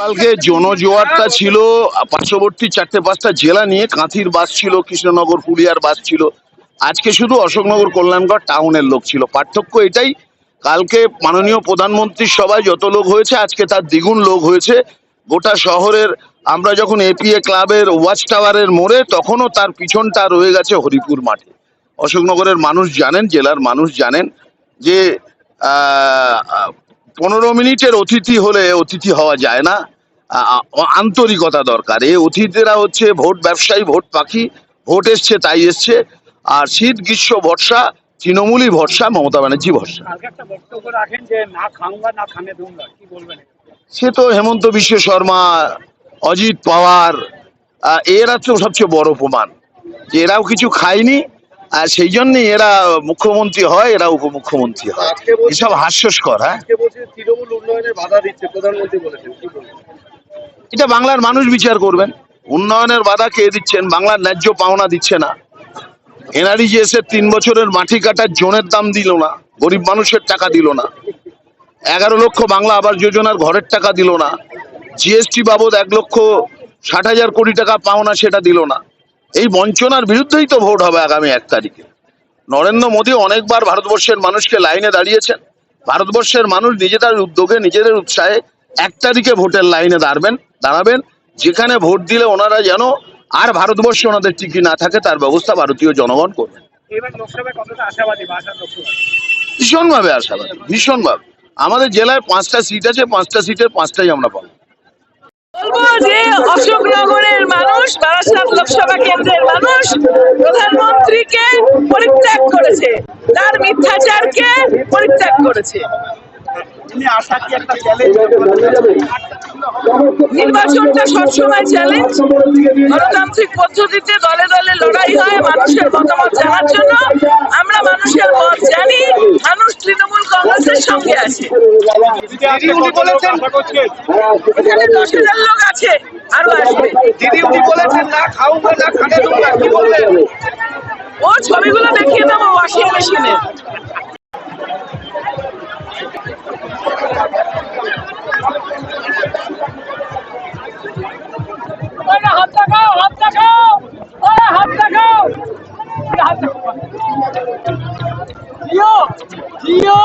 গতকালকে জনজোয়ারটা ছিল পার্শ্ববর্তী চারটে পাঁচটা জেলা নিয়ে কাঁথির বাস ছিল, কৃষ্ণনগর পুলিয়ার বাস ছিল। আজকে শুধু অশোকনগর কল্যাণগড় টাউনের লোক ছিল। পার্থক্য এটাই, কালকে মাননীয় প্রধানমন্ত্রীর সভায় যত লোক হয়েছে, আজকে তার দ্বিগুণ লোক হয়েছে। গোটা শহরের, আমরা যখন এপিএ ক্লাবের, ওয়াচ টাওয়ারের মোড়ে, তখনও তার পিছনটা রয়ে গেছে হরিপুর মাঠে। অশোকনগরের মানুষ জানেন, জেলার মানুষ জানেন যে পনেরো মিনিটের অতিথি হলে অতিথি হওয়া যায় না। আন্তরিকতা দরকার। এই অতিথিরা হচ্ছে ভোট ব্যবসায়ী ভোট পাখি ভোট এসছে তাই এসছে। আর শীত গ্রীষ্ম ভরসা তৃণমূলই ভরসা মমতা ব্যানার্জি ভরসা। সে তো হেমন্ত বিশ্ব শর্মা অজিত পাওয়ার এরা তো সবচেয়ে বড় প্রমাণ যে এরাও কিছু খায়নি আর সেই জন্যই এরা মুখ্যমন্ত্রী হয় এরা উপমুখ্যমন্ত্রী হয়। এসব হাস্যস্কর হ্যাঁ? তৃণমূল উন্নয়নে বাধা দিচ্ছে প্রধানমন্ত্রী বলেছেন এটা বাংলার মানুষ বিচার করবেন উন্নয়নের বাধা কে দিচ্ছেন? বাংলার ন্যায্য পাওনা দিচ্ছে না। এনআরইজিএস এর তিন বছরের মাটি কাটার জোনের দাম দিল না, গরিব মানুষের টাকা দিল না। এগারো লক্ষ বাংলা আবাস যোজনার ঘরের টাকা দিল না। জিএসটি বাবদ এক লক্ষ ষাট হাজার কোটি টাকা পাওনা সেটা দিল না। এই বঞ্চনার বিরুদ্ধেই তো ভোট হবে আগামী এক তারিখে। নরেন্দ্র মোদী অনেকবার ভারতবর্ষের মানুষকে লাইনে দাঁড়িয়েছেন। ভারতবর্ষের মানুষ নিজেদের উদ্যোগে, নিজেদের উৎসাহে এক তারিখে ভোটের লাইনে দাঁড়াবেন দাঁড়াবেন। যেখানে ভোট দিলে ওনারা যেন আর ভারতবর্ষে ওনাদের টিকি না থাকে তার ব্যবস্থা ভারতীয় জনগণ করবেন ভীষণভাবে আশাবাদী ভীষণভাবে। আমাদের জেলায় পাঁচটা সিট আছে পাঁচটা সিটের পাঁচটাই আমরা পাবো। বলব যে অশোকনগরের মানুষ বারাসাত লোকসভা কেন্দ্রের মানুষ প্রধানমন্ত্রীকে পরিত্যাগ করেছে। তার মিথ্যাচারকে পরিত্যাগ করেছে। তিনি আশা কি একটা চ্যালেঞ্জ নির্বাচনটা সবসময় চ্যালেঞ্জ গণতান্ত্রিক পদ্ধতিতে দলে দলে লড়াই হয় মানুষের মতামত জানার জন্য। আমরা মানুষের মত জানি মানুষ তৃণমূল কংগ্রেসের সঙ্গে আছে। দিদি উনি বলেছেন এখানে দশ হাজার লোক আছে আরও আসবে। দিদি উনি বলেছেন না খাউঙ্গা না খানে দুঙ্গা কি বলবেন ও ছবিগুলো দেখিয়ে দেবো ওয়াশিং মেশিনে হাত দেখাও ওরা হাত দেখাও হাত দেখাও জিও জিও।